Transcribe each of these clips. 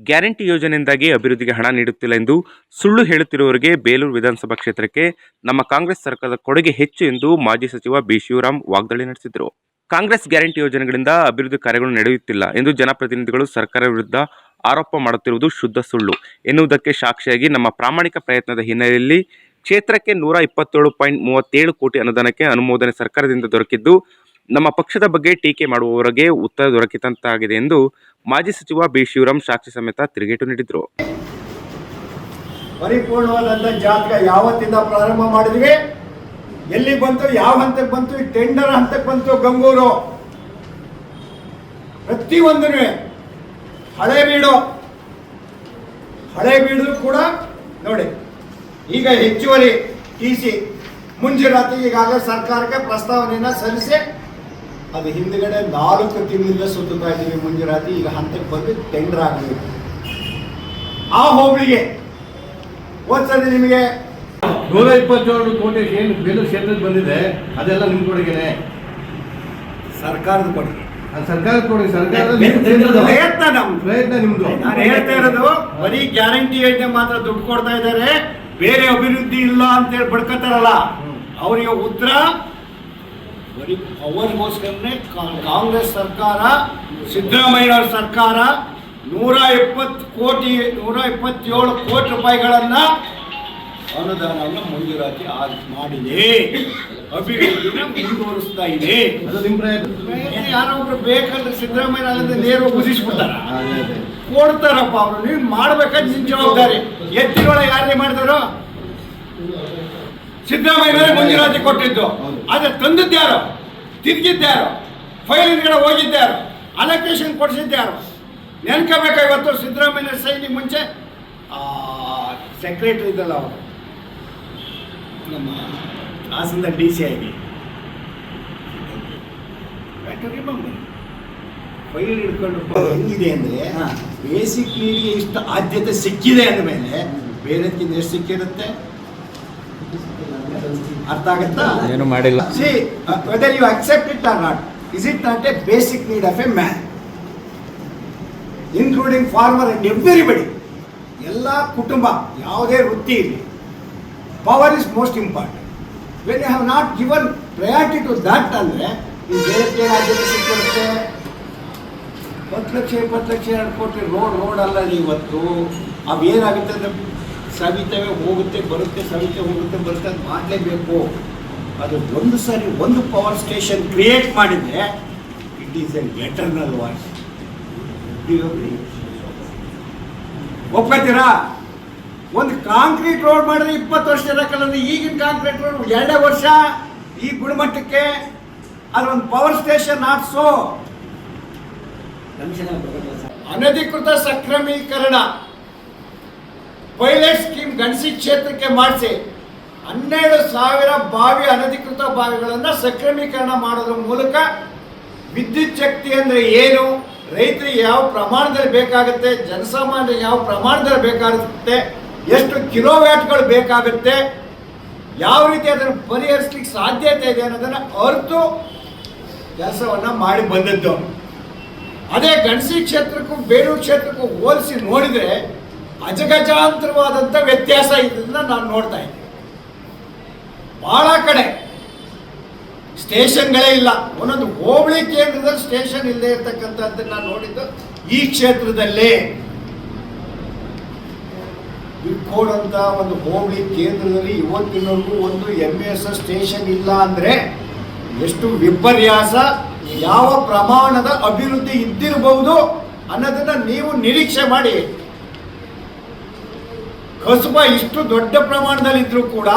Guarantee ಯೋಜನೆಯಿಂದಾಗಿ ಅಭಿವೃದ್ಧಿಗೆ ಹಣ ನೀಡುತ್ತಿಲ್ಲ ಎಂದು ಸುಳ್ಳು ಹೇಳುತ್ತಿರುವವರಿಗೆ ಬೇಲೂರು ವಿಧಾನಸಭಾ ಕ್ಷೇತ್ರಕ್ಕೆ ನಮ್ಮ ಕಾಂಗ್ರೆಸ್ ಸರ್ಕಾರದ ಕೊಡುಗೆ ಹೆಚ್ಚು ಎಂದು ಮಾಜಿ ಸಚಿವ ಬಿ. ಶಿವರಾಮ್ ವಾಗ್ದಾಳಿ ನಡೆಸಿದರು. ಕಾಂಗ್ರೆಸ್ ಗ್ಯಾರಂಟಿ ಯೋಜನೆಗಳಿಂದ ಅಭಿವೃದ್ಧಿ ಕಾರ್ಯಗಳು ನಡೆಯುತ್ತಿಲ್ಲ ಎಂದು ಜನಪ್ರತಿನಿಧಿಗಳು ಸರ್ಕಾರ ವಿರುದ್ಧ ಆರೋಪ ಮಾಡುತ್ತಿರುವುದು ಶುದ್ಧ ಸುಳ್ಳು ಎನ್ನುವುದಕ್ಕೆ ಸಾಕ್ಷಿಯಾಗಿ ನಮ್ಮ ಪ್ರಾಮಾಣಿಕ ಪ್ರಯತ್ನದ ಹಿನ್ನೆಲೆಯಲ್ಲಿ ಕ್ಷೇತ್ರಕ್ಕೆ ನೂರ ಇಪ್ಪತ್ತೇಳು ಪಾಯಿಂಟ್ ಮೂವತ್ತೇಳು ಕೋಟಿ ಅನುದಾನಕ್ಕೆ ಅನುಮೋದನೆ ಸರ್ಕಾರದಿಂದ ದೊರಕಿದ್ದು ನಮ್ಮ ಪಕ್ಷದ ಬಗ್ಗೆ ಟೀಕೆ ಮಾಡುವವರಿಗೆ ಉತ್ತರ ದೊರಕಿತಂತಾಗಿದೆ ಎಂದು ಮಾಜಿ ಸಚಿವ ಬಿ ಶಿವರಾಮ್ ಸಾಕ್ಷಿ ಸಮೇತ ತಿರುಗೇಟು ನೀಡಿದರು. ಪರಿಪೂರ್ಣವಾದಂತ ಜಾತಕ ಯಾವತ್ತಿಂದ ಪ್ರಾರಂಭ ಮಾಡಿದ್ವಿ? ಎಲ್ಲಿ ಬಂತು, ಯಾವ ಹಂತಕ್ಕೆ ಬಂತು ಟೆಂಡರ್ ಹಂತಕ್ಕೆ ಬಂತು ಗಂಗೂರು. ಪ್ರತಿಯೊಂದೂ ಹಳೆ ಬೀಡು. ಹಳೆ ಬೀಡು ಕೂಡ ನೋಡಿ, ಈಗ ಹೆಚ್ಚುವರಿ ಟಿ ಸಿ ಮುಂಜಾನೆ ಈಗಾಗಲೇ ಸರ್ಕಾರಕ್ಕೆ ಪ್ರಸ್ತಾವನೆಯನ್ನು ಸಲ್ಲಿಸಿ ಅದು ಹಿಂದ್ಗಡೆ ನಾಲ್ಕು ತಿಂಗಳಿಂದ ಸುತ್ತುತ್ತಾ ಇದ್ದೀವಿ ಮುಂಜಾನೆ ಈಗ ಹಂತಕ್ಕೆ ಬಂದು ಟೆಂಡರ್ ಆಗಬೇಕು ಆ ಹೋಬಳಿಗೆ ಓದ್ಸದೆ ನಿಮಗೆ ನೂರ ಇಪ್ಪತ್ತೇಳು ಕೋಟಿ ಏನು ಬೇಲೂರು ಕ್ಷೇತ್ರಕ್ಕೆ ಬಂದಿದೆ ಅದೆಲ್ಲ ನಿಮ್ಮ ಕೊಡುಗೆನೆ. ಸರ್ಕಾರದ ಕೊಡುಗೆ. ಅದು ಸರ್ಕಾರದ ಕೊಡುಗೆ ಸರ್ಕಾರದ ಪ್ರಯತ್ನ ನಮ್ದು. ಪ್ರಯತ್ನ ನಿಮ್ದು. ನಾನು ಹೇಳ್ತಾ ಇರೋದು ಬರೀ ಗ್ಯಾರಂಟಿ ಯೋಜನೆ ಮಾತ್ರ ದುಡ್ಡು ಕೊಡ್ತಾ ಇದ್ದಾರೆ. ಬೇರೆ ಅಭಿವೃದ್ಧಿ ಇಲ್ಲ ಅಂತೇಳಿ ಬಡ್ಕೋತಾರಲ್ಲ ಅವರಿಗೆ ಉತ್ತರ ಬರೀ ಅವರಿಗೋಸ್ಕರನೇ ಕಾಂಗ್ರೆಸ್ ಸರ್ಕಾರ ಸಿದ್ದರಾಮಯ್ಯ ಅವ್ರ ಸರ್ಕಾರ ನೂರ ಇಪ್ಪತ್ತು ಕೋಟಿ ನೂರ ಇಪ್ಪತ್ತೇಳು ಕೋಟಿ ರೂಪಾಯಿಗಳನ್ನು ಅನುದಾನವನ್ನು ಮಂಜೂರಾತಿ ಆಗ್- ಮಾಡಿದೆ. ಅಭಿವೃದ್ಧಿನ ಮುಂದುವರಿಸ್ತಾ ಇದೆ. ಯಾರೋ ಒಬ್ರು ಬೇಕಂದ್ರೆ ಸಿದ್ದರಾಮಯ್ಯ ಅಲ್ಲದೆ ನೇರ ಉದಿಸ್ಬಿಡ್ತಾರ ಕೊಡ್ತಾರಪ್ಪ ಅವರು. ನೀವು ಮಾಡ್ಬೇಕಾದ್ರೆ ನಿನ್ ಜವಾಬ್ದಾರಿ. ಎತ್ತಿನೊಳಗೆ ಯಾರೇ ಮಾಡಿದಾರೋ ಸಿದ್ದರಾಮಯ್ಯನವರೇ ಮಂಜೂರಾತಿ ಕೊಟ್ಟಿದ್ದು. ಆದರೆ ತಂದಿದ್ದಾರು ತಿರುಗಿದ್ದಾರು ಫೈಲ್ ಹಿಂದ್ಗಡೆ ಹೋಗಿದ್ದಾರು ಅಲೋಕೇಶನ್ ಕೊಡಿಸಿದ್ದಾರು ನೆನ್ಕೋಬೇಕ ಇವತ್ತು ಸಿದ್ದರಾಮಯ್ಯ ಸೈನಿ ಮುಂಚೆ? ಸೆಕ್ರೆಟರಿ ಇದ್ದಲ್ಲ ಅವರು. ನಮ್ಮ ಹಾಸನದ ಡಿ ಸಿ ಆಗಿ ಫೈಲ್ ಹಿಡ್ಕೊಂಡು ಹೆಂಗಿದೆ ಅಂದ್ರೆ ಬೇಸಿಕ್ ನೀಡಿಗೆ ಇಷ್ಟು ಆದ್ಯತೆ ಸಿಕ್ಕಿದೆ ಅಂದಮೇಲೆ ಬೇರೆದಕ್ಕಿಂತ ಎಷ್ಟು ಸಿಕ್ಕಿರುತ್ತೆ? ಅರ್ಥ ಆಗುತ್ತಾ? ಏನು ಮಾಡಿಲ್ಲ. See whether you accept it or not is it not a basic need of a man including farmer and everybody ಎಲ್ಲ ಕುಟುಂಬ ಯಾವುದೇ ವೃತ್ತಿ ಇರಲಿ power is most important when you have not given priority to that ಅಂದರೆ ಈ ಬೇರೆ ರಾಜ್ಯದಲ್ಲಿ ಸಿಕ್ಕಿರುತ್ತೆ ಹತ್ತು ಲಕ್ಷ ಇಪ್ಪತ್ತು ಲಕ್ಷ ಎರಡು ಕೋಟಿ ರೋಡ್ ರೋಡ್ ಅಲ್ಲ ಇವತ್ತು ಅವು ಏನಾಗುತ್ತೆ ಅಂದರೆ ಸವಿತವೆ ಹೋಗುತ್ತೆ, ಬರುತ್ತೆ ಸವಿತೆ ಹೋಗುತ್ತೆ, ಬರುತ್ತೆ ಅದು ಮಾಡಲೇಬೇಕು. ಅದು ಒಂದು ಸಾರಿ ಒಂದು ಪವರ್ ಸ್ಟೇಷನ್ ಕ್ರಿಯೇಟ್ ಮಾಡಿದರೆ it is an eternal voice ಒಪ್ಕೋತೀರಾ ಒಂದು ಕಾಂಕ್ರೀಟ್ ರೋಡ್ ಮಾಡಿದ್ರೆ ಇಪ್ಪತ್ತು ವರ್ಷ ಇರಕ್ಕಲ್ಲ ಈಗಿನ ಕಾಂಕ್ರೀಟ್ ರೋಡ್ ಎರಡೇ ವರ್ಷ ಈ ಗುಣಮಟ್ಟಕ್ಕೆ ಅದೊಂದು ಪವರ್ ಸ್ಟೇಷನ್ ಹಾಕ್ಸೋ. ಅನಧಿಕೃತ ಸಕ್ರಮೀಕರಣ. ಪೈಲಟ್ ಸ್ಕೀಮ್ ಗಣಸಿ ಕ್ಷೇತ್ರಕ್ಕೆ ಮಾಡಿಸಿ ಹನ್ನೆರಡು ಸಾವಿರ ಬಾವಿ ಅನಧಿಕೃತ ಬಾವಿಗಳನ್ನು ಸಕ್ರಮೀಕರಣ ಮಾಡೋದ್ರ ಮೂಲಕ ವಿದ್ಯುತ್ ಶಕ್ತಿ ಅಂದರೆ ಏನು? ರೈತರಿಗೆ ಯಾವ ಪ್ರಮಾಣದಲ್ಲಿ ಬೇಕಾಗುತ್ತೆ? ಜನಸಾಮಾನ್ಯರಿಗೆ ಯಾವ ಪ್ರಮಾಣದಲ್ಲಿ ಬೇಕಾಗುತ್ತೆ? ಎಷ್ಟು ಕಿಲೋವ್ಯಾಟ್ಗಳು ಬೇಕಾಗುತ್ತೆ? ಯಾವ ರೀತಿ ಅದನ್ನು ಪರಿಹರಿಸ್ಲಿಕ್ಕೆ ಸಾಧ್ಯತೆ ಇದೆ ಅನ್ನೋದನ್ನು ಅರಿತು ಕೆಲಸವನ್ನು ಮಾಡಿ ಬಂದದ್ದು. ಅದೇ ಗಣಸಿ ಕ್ಷೇತ್ರಕ್ಕೂ ಬೇಲೂರು ಕ್ಷೇತ್ರಕ್ಕೂ ಹೋಲಿಸಿ ನೋಡಿದರೆ ಅಜಗಜಾಂತರವಾದಂಥ ವ್ಯತ್ಯಾಸ ಇದನ್ನ ನಾನು ನೋಡ್ತಾ ಇದ್ದೀನಿ. ಬಹಳ ಕಡೆ ಸ್ಟೇಷನ್ಗಳೇ ಇಲ್ಲ. ಒಂದೊಂದು ಹೋಬಳಿ ಕೇಂದ್ರದಲ್ಲಿ ಸ್ಟೇಷನ್ ಇಲ್ಲದೆ ಇರ್ತಕ್ಕಂಥದ್ದನ್ನ ನಾನು ನೋಡಿದ್ದು ಈ ಕ್ಷೇತ್ರದಲ್ಲೇ ಅಂತ ಒಂದು ಹೋಬಳಿ ಕೇಂದ್ರದಲ್ಲಿ ಇವತ್ತಿನವರೆಗೂ ಒಂದು ಎಂ ಎಸ್ ಸ್ಟೇಷನ್ ಇಲ್ಲ ಅಂದರೆ ಎಷ್ಟು ವಿಪರ್ಯಾಸ, ಯಾವ ಪ್ರಮಾಣದ ಅಭಿವೃದ್ಧಿ ಇದ್ದಿರಬಹುದು ಅನ್ನೋದನ್ನ ನೀವು ನಿರೀಕ್ಷೆ ಮಾಡಿ. ಕಸಬ ಇಷ್ಟು ದೊಡ್ಡ ಪ್ರಮಾಣದಲ್ಲಿ ಇದ್ರೂ ಕೂಡ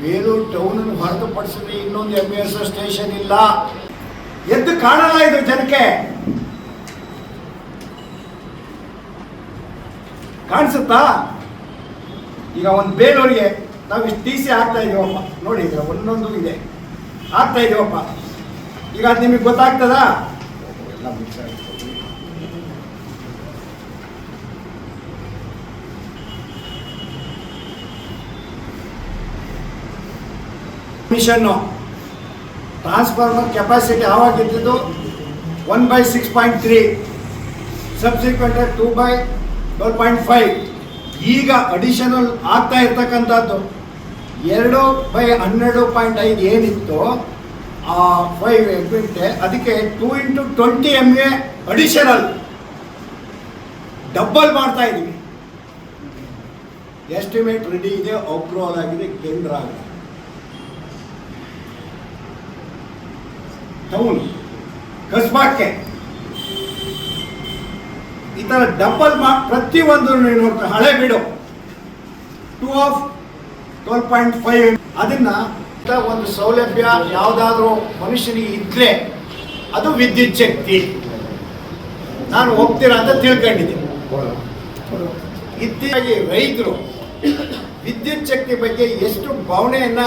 ಬೇಲೂರು ಟೌನ್ ಹೊರತುಪಡಿಸಿದ್ರೆ ಇನ್ನೊಂದು ಎಂ ಎಸ್ ಸ್ಟೇಷನ್ ಇಲ್ಲ. ಎದ್ದು ಕಾಣಲ್ಲ ಇದು ಜನಕ್ಕೆ. ಕಾಣಿಸುತ್ತಾ? ಈಗ ಒಂದು ಬೇಲೂರಿಗೆ ನಾವು ಇಷ್ಟು ಟಿ ಸಿ ಆಗ್ತಾ ಇದೀವಪ್ಪ. ನೋಡಿ, ಈಗ ಒಂದೊಂದು ಇದೆ. ಆಗ್ತಾ ಇದೀವಪ್ಪ. ಈಗ ಅದು ನಿಮಗೆ ಗೊತ್ತಾಗ್ತದಾ? ಎಲ್ಲ ಮಿಕ್ಸ್. ಮಿಷನ್ನು. Transformer capacity ಆವಾಗಿದ್ದು one by six point three, subsequent two by twelve point five. ಈಗ ಅಡಿಷನಲ್ ಆಗ್ತಾ ಇರ್ತಕ್ಕಂಥದ್ದು. ಎರಡು ಬೈ ಹನ್ನೆರಡು ಪಾಯಿಂಟ್ ಐದು ಏನಿತ್ತು ಆ ಫೈವ್ ಬಿಟ್ಟೆ ಅದಕ್ಕೆ two into twenty M A additional. Double ಮಾಡ್ತಾ ಇದ್ದೀವಿ ಎಸ್ಟಿಮೇಟ್ ರೆಡಿ ಇದೆ ಅಪ್ರೂವಲ್ ಆಗಿದೆ, ಕೇಂದ್ರ ಆಗಿದೆ. ಟೌನ್, ಕಸ್ಬಾಕ್ಕೆ. ಈ ಥರ ಡಬಲ್ ಮಾರ್ಕ್ ಪ್ರತಿಯೊಂದು ನೀವು ನೋಡ್ತಾ ಹಳೆ ಬಿಡು. Two of twelve point five ಅದನ್ನ ಒಂದು ಸೌಲಭ್ಯ ಯಾವುದಾದ್ರೂ ಮನುಷ್ಯನಿಗೆ ಇದ್ರೆ ಅದು ವಿದ್ಯುತ್ ಶಕ್ತಿ. ನಾನು ಹೋಗ್ತೀರಾ ಅಂತ ತಿಳ್ಕೊಂಡಿದ್ದೀನಿ. ಇತ್ತೀಚೆಗೆ ರೈತರು ವಿದ್ಯುತ್ ಶಕ್ತಿ ಬಗ್ಗೆ ಎಷ್ಟು ಭಾವನೆಯನ್ನ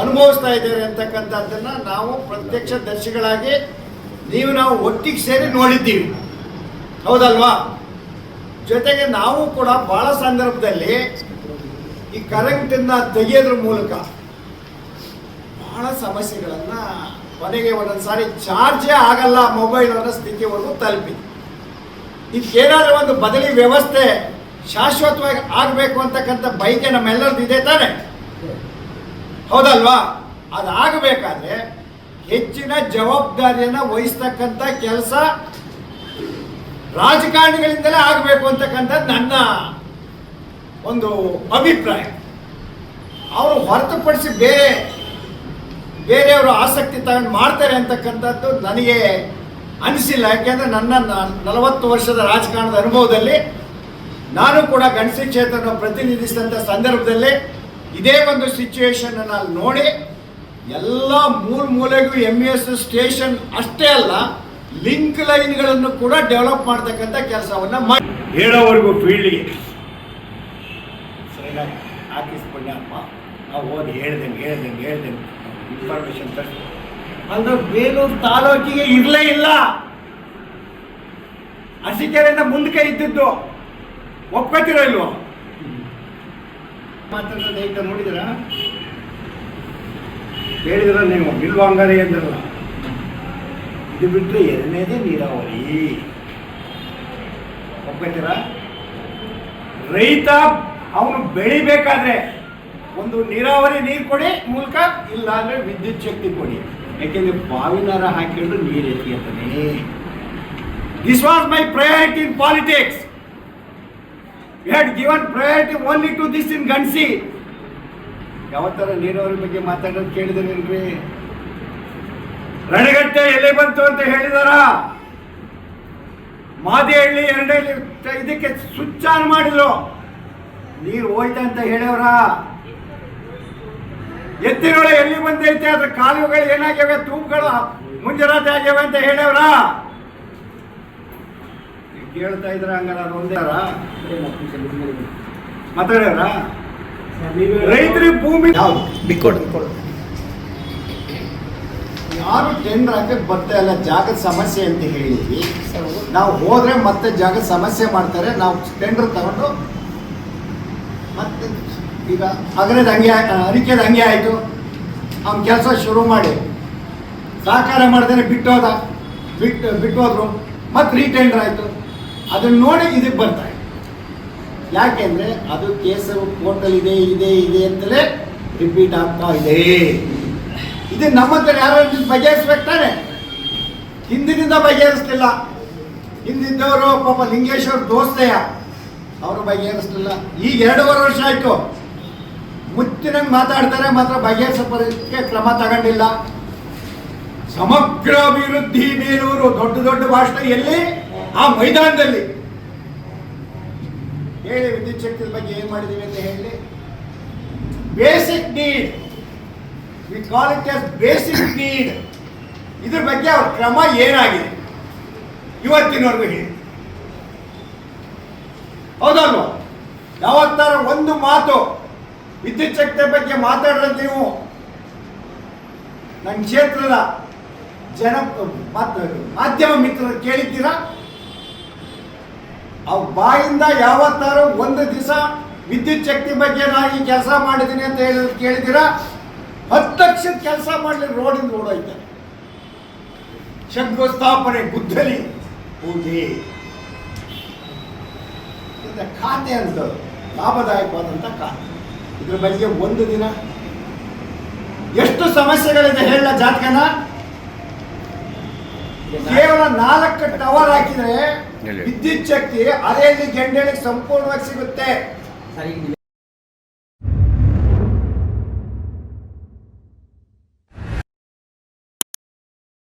ಅನುಭವಿಸ್ತಾ ಇದ್ದಾರೆ ಅಂತಕ್ಕಂಥದ್ದನ್ನ ನಾವು ಪ್ರತ್ಯಕ್ಷ ದರ್ಶಿಗಳಾಗಿ ನೀವು ನಾವು ಒಟ್ಟಿಗೆ ಸೇರಿ ನೋಡಿದ್ದೀವಿ. ಹೌದಲ್ವಾ? ಜೊತೆಗೆ ನಾವು ಕೂಡ ಬಹಳ ಸಂದರ್ಭದಲ್ಲಿ ಈ ಕರೆಂಟನ್ನ ತೆಗೆಯೋದ್ರ ಮೂಲಕ ಬಹಳ ಸಮಸ್ಯೆಗಳನ್ನ ಕೊನೆಗೆ ಒಂದೊಂದು ಸಾರಿ ಚಾರ್ಜೇ ಆಗಲ್ಲ ಮೊಬೈಲ್ ಅನ್ನೋ ಸ್ಥಿತಿವರೆಗೂ ತಲುಪಿ ಇದಕ್ಕೇನಾದ್ರೂ ಒಂದು ಬದಲಿ ವ್ಯವಸ್ಥೆ ಶಾಶ್ವತವಾಗಿ ಆಗಬೇಕು ಅಂತಕ್ಕಂಥ ಬೈಕೆ ನಮ್ಮೆಲ್ಲರದ್ದು ಇದೆ ತಾನೆ. ಹೌದಲ್ವಾ? ಅದು ಆಗಬೇಕಾದ್ರೆ ಹೆಚ್ಚಿನ ಜವಾಬ್ದಾರಿಯನ್ನು ವಹಿಸ್ತಕ್ಕಂಥ ಕೆಲಸ ರಾಜಕಾರಣಿಗಳಿಂದಲೇ ಆಗಬೇಕು ಅಂತಕ್ಕಂಥದ್ದು ನನ್ನ ಒಂದು ಅಭಿಪ್ರಾಯ. ಅವರು ಹೊರತುಪಡಿಸಿ ಬೇರೆ, ಬೇರೆಯವರು ಆಸಕ್ತಿ ತಗೊಂಡು ಮಾಡ್ತಾರೆ ಅಂತಕ್ಕಂಥದ್ದು ನನಗೆ ಅನಿಸಿಲ್ಲ. ಯಾಕೆಂದ್ರೆ ನನ್ನ ನಲವತ್ತು ವರ್ಷದ ರಾಜಕಾರಣದ ಅನುಭವದಲ್ಲಿ ನಾನು ಕೂಡ ಗಣಸಿ ಕ್ಷೇತ್ರನ ಪ್ರತಿನಿಧಿಸಿದಂಥ ಸಂದರ್ಭದಲ್ಲಿ ಇದೇ ಒಂದು ಸಿಚುವೇಶನ್ ನಾನು ನೋಡಿ ಎಲ್ಲ ಮೂಲ ಮೂಲೆಗೂ ಎಂ ಎಸ್ ಸ್ಟೇಷನ್ ಅಷ್ಟೇ ಅಲ್ಲ ಲಿಂಕ್ ಲೈನ್ಗಳನ್ನು ಕೂಡ ಡೆವಲಪ್ ಮಾಡ್ತಕ್ಕಂಥ ಕೆಲಸವನ್ನ ಮಾಡಿ ಹೇಳೋವರೆಗೂ ಫೀಲ್ಡ್ಗೆ ಸರಿಯಾಗಿ ಹಾಕಿಸ್ಕೊಂಡಪ್ಪ ನಾವು ಓದಿ ಹೇಳ್ದಂಗೆ ಹೇಳ್ದಂಗೆ ಹೇಳ್ದಂಗೆ ಇನ್ಫಾರ್ಮೇಶನ್ ತರಿಸಿ. ಅಂದ್ರೆ ಬೇಲೂರು ತಾಲೂಕಿಗೆ ಇರಲೇ ಇಲ್ಲ. ಅಸಿಕೆರೆಯಿಂದ ಮುಂದಕ್ಕೆ ಇದ್ದಿದ್ದು ಒಪ್ಕೋತಿರೋ ಇಲ್ವೋ? ನೋಡಿದ್ರ? ಹೇಳಿದ್ರ ನೀವು ಬಿಲ್ವಾಂಗಾರಿ ಅಂದ್ರಲ್ಲ. ಇದು ಬಿಟ್ಟರೆ ಎರಡನೇದೇ ನೀರಾವರಿ. ಒಪ್ಕೋತೀರ? ರೈತ ಅವನು ಬೆಳಿಬೇಕಾದ್ರೆ ಒಂದು ನೀರಾವರಿ ನೀರು ಕೊಡಿ, ಮೂಲಕ ಇಲ್ಲ ಅಂದ್ರೆ ವಿದ್ಯುತ್ ಶಕ್ತಿ ಕೊಡಿ. ಯಾಕೆಂದ್ರೆ ಬಾವಿನಾರ ಹಾಕಿಕೊಂಡು ನೀರು ಎತ್ಕೊತಾನೆ this was my priority in politics you had given priority only to this in ಯಾವ ಯಾವತ್ತರ ನೀರಾವರಿ ಬಗ್ಗೆ ಮಾತಾಡೋದು ಕೇಳಿದ್ರೇನ್ರಿ ರಣಗಟ್ಟೆ ಎಲ್ಲಿ ಬಂತು ಅಂತ ಹೇಳಿದಾರ? ಮಾದಿಹಳ್ಳಿ ಎರಡಲ್ಲಿ ಇದಕ್ಕೆ ಸ್ವಿಚ್ ಆನ್ ಮಾಡಿದ್ರು. ನೀರು ಹೋಯ್ತ ಅಂತ ಹೇಳ್ಯವ್ರ ಎತ್ತಿನೊಳೆ ಎಲ್ಲಿ ಬಂದೈತೆ? ಅದ್ರ ಕಾಲುಗಳು ಏನಾಗ್ಯಾವೆ? ತೂಪುಗಳು ಮುಂಜಾನೆ ಆಗ್ಯಾವೆ ಅಂತ ಹೇಳ್ಯವ್ರ ಕೇಳ್ತಾ ಇದ್ರ ಹಂಗಾರ ಒಂದೇ ಮಾತಾಡ್ಯಾರ ರೈತರಿಗೆ ಭೂಮಿ ಯಾರು ಟೆಂಡರ್ ಹಾಕಕ್ ಬರ್ತಾ ಇಲ್ಲ ಜಾಗದ ಸಮಸ್ಯೆ ಅಂತ ಹೇಳಿದ್ವಿ. ನಾವು ಹೋದ್ರೆ ಮತ್ತೆ ಜಾಗದ ಸಮಸ್ಯೆ ಮಾಡ್ತಾರೆ ನಾವು ಟೆಂಡರ್ ತಗೊಂಡು ಮತ್ತೆ ಈಗ ಅಗ್ರದ ಹಂಗೆ ಅರಿಕೆದ ಹಂಗೆ ಆಯಿತು. ಅವ್ನ ಕೆಲಸ ಶುರು ಮಾಡಿ. ಸಹಕಾರ ಮಾಡ್ದೇನೆ ಬಿಟ್ಟೋದ. ಬಿಟ್ಟು ಬಿಟ್ಟೋದ್ರು. ಮತ್ತೆ ರೀಟೆಂಡರ್ ಆಯಿತು. ಅದನ್ನ ನೋಡಿ ಇದಕ್ಕೆ ಬರ್ತಾರೆ ಯಾಕೆಂದ್ರೆ ಅದು ಕೇಸರು ಕೋರ್ಟಲ್ಲಿ ಇದೆ ಇದೆ ಇದೆ ಅಂತಲೇ ರಿಪೀಟ್ ಆಗ್ತಾ ಇದೆ. ಇದು ನಮ್ಮ ಹತ್ರ ಯಾರು ಬಗೆಹರಿಸ್ಬೇಕಾರೆ ಹಿಂದಿನಿಂದ ಬಗೆಹರಿಸ್ಲಿಲ್ಲ. ಹಿಂದಿದ್ದವರು ಪಾಪ ಲಿಂಗೇಶ್ವರ ದೋಸ್ತೆಯ. ಅವರು ಬಗೆಹರಿಸ್ಲಿಲ್ಲ. ಈಗ ಎರಡೂವರೆ ವರ್ಷ ಆಯ್ತು. ಮುಚ್ಚಿನಂಗೆ ಮಾತಾಡ್ತಾರೆ, ಮಾತ್ರ ಬಗೆಹರಿಸೋದಕ್ಕೆ ಕ್ರಮ ತಗೊಂಡಿಲ್ಲ. ಸಮಗ್ರ ಅಭಿವೃದ್ಧಿ, ಬೇಲೂರು, ದೊಡ್ಡ ದೊಡ್ಡ ಭಾಷಣ ಎಲ್ಲಿ ಆ ಮೈದಾನದಲ್ಲಿ. ಹೇಳಿ ವಿದ್ಯುತ್ ಶಕ್ತಿ ಬಗ್ಗೆ ಏನ್ ಮಾಡಿದೀವಿ ಅಂತ ಹೇಳಿ. Basic need we call it as basic need ಇದ್ರ ಬಗ್ಗೆ ಅವ್ರ ಕ್ರಮ ಏನಾಗಿದೆ? ಇವತ್ತಿನವರೆಗೂ ಹೇಳಿ. ಹೌದಲ್ವಾ? ಯಾವತ್ತಾರ ಒಂದು ಮಾತು ವಿದ್ಯುತ್ ಶಕ್ತಿ ಬಗ್ಗೆ ಮಾತಾಡಿದ್ರೆ ನೀವು. ನನ್ನ ಕ್ಷೇತ್ರದ ಜನ ಮಾಧ್ಯಮ ಮಿತ್ರರು ಕೇಳಿದ್ದೀರಾ? ಅವ್ರ ಬಾಯಿಂದ ಯಾವತ್ತಾರು ಒಂದು ದಿವಸ ವಿದ್ಯುತ್ ಶಕ್ತಿ ಬಗ್ಗೆ ನಾನು ಈ ಕೆಲಸ ಮಾಡಿದ್ದೀನಿ ಅಂತ ಹೇಳಿ ಕೇಳಿದ್ದೀರಾ? ಹತ್ತು ಲಕ್ಷದ ಕೆಲಸ ಮಾಡಲಿ ರೋಡಿಂದ ಓಡೋಯ್ತಾರೆ ಶಂಕುಸ್ಥಾಪನೆ ಗುದ್ದಲಿ ಪೂಜೆ. ಖಾತೆ ಅಂತ ಲಾಭದಾಯಕವಾದಂಥ ಖಾತೆ. ಇದ್ರ ಬಗ್ಗೆ ಒಂದು ದಿನ. ಎಷ್ಟು ಸಮಸ್ಯೆಗಳಿದೆ ಹೇಳ ಜಾತಕನ? ಕೇವಲ ನಾಲ್ಕು ಟವರ್ ಹಾಕಿದ್ರೆ. ವಿದ್ಯುತ್ ಶಕ್ತಿ ಅದೇ ಗೆಂಡೆಳಿಗೆ ಸಂಪೂರ್ಣವಾಗಿ ಸಿಗುತ್ತೆ